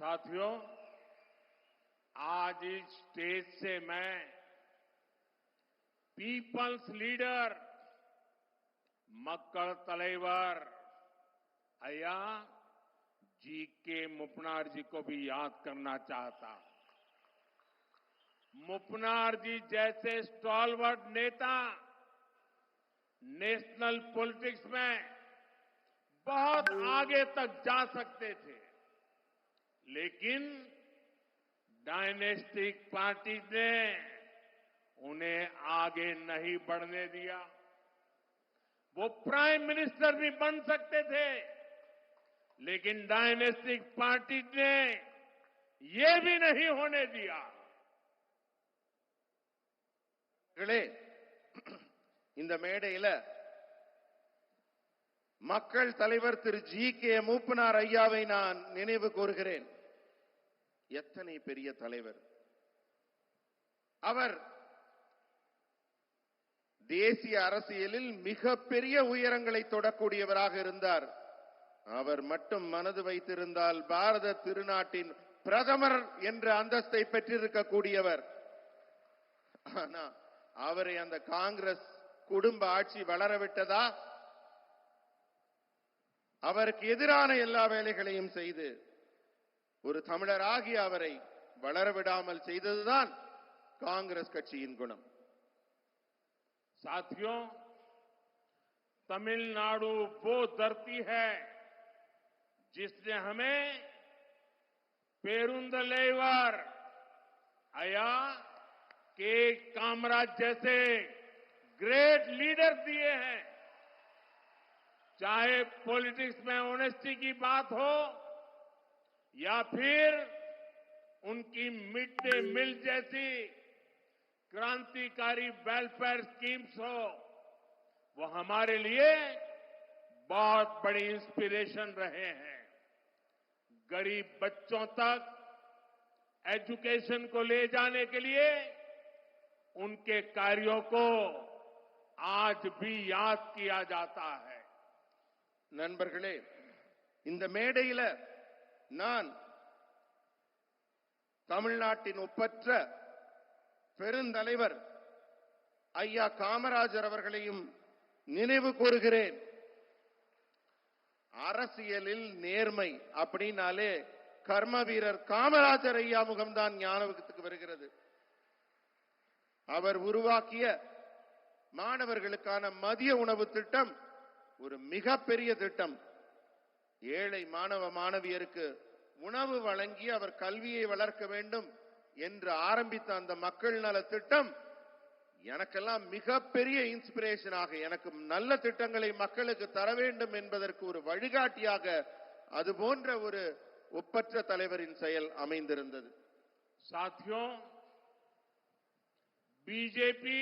साथियों आज इस स्टेज से मैं पीपल्स लीडर मक्कल तलेवर अया जी के मुपनार जी को भी याद करना चाहता मुपनार जी जैसे स्टॉलवर्ड नेता नेशनल पॉलिटिक्स में बहुत आगे तक जा सकते थे लेकिन डायनेस्टिक पार्टी ने उन्हें आगे नहीं बढ़ने दिया वो प्राइम मिनिस्टर भी बन सकते थे लेकिन डायनेस्टिक पार्टी ने ये भी नहीं होने दिया இந்த மேடையில் மக்கள் தலைவர் திரு ஜி கே மூப்பனார் ஐயாவை நான் நினைவு கூறுகிறேன் எத்தனை பெரிய தலைவர் அவர் தேசிய அரசியலில் மிக பெரிய உயரங்களை தொடக்கூடியவராக இருந்தார் அவர் மட்டும் மனது வைத்திருந்தால் பாரத திருநாட்டின் பிரதமர் என்ற அந்தஸ்தை பெற்றிருக்கக்கூடியவர் ஆனா அவரை அந்த காங்கிரஸ் குடும்ப ஆட்சி வளரவிட்டதா அவர்கள் எதிரான எல்லா வகைகளையும் செய்து ஒரு தமிழராகிய அவரை வளர விடாமல் செய்ததுதான் காங்கிரஸ் கட்சியின் குணம் साथियों தமிழ்நாடு போ धरती है जिसने हमें वीरند レイ वर आया के कामराज जैसे ग्रेट लीडर्स दिए हैं चाहे पॉलिटिक्स में ऑनेस्टी की बात हो या फिर उनकी मिड डे मील जैसी क्रांतिकारी वेलफेयर स्कीम्स हो वो हमारे लिए बहुत बड़ी इंस्पिरेशन रहे हैं गरीब बच्चों तक एजुकेशन को ले जाने के लिए उनके कार्यों को आज भी याद किया जाता है நண்பர்களே இந்த மேடையில நான் தமிழ்நாட்டின் ஒப்பற்ற பெருந்தலைவர் ஐயா காமராஜர் அவர்களையும் நினைவு கூறுகிறேன் அரசியலில் நேர்மை அப்படின்னாலே கர்ம வீரர் காமராஜர் ஐயா முகம்தான் ஞானவகத்துக்கு வருகிறது அவர் உருவாக்கிய மாணவர்களுக்கான மதிய உணவு திட்டம் ஒரு மிகப்பெரிய திட்டம் ஏழை மாணவ மாணவியருக்கு உணவு வழங்கி அவர் கல்வியை வளர்க்க வேண்டும் என்று ஆரம்பித்த அந்த மக்கள் நல திட்டம் எனக்கெல்லாம் மிகப்பெரிய இன்ஸ்பிரேஷனாக எனக்கு நல்ல திட்டங்களை மக்களுக்கு தர வேண்டும் என்பதற்கு ஒரு வழிகாட்டியாக அது போன்ற ஒரு ஒப்பற்ற தலைவரின் செயல் அமைந்திருந்தது சாத்தியம் பிஜேபி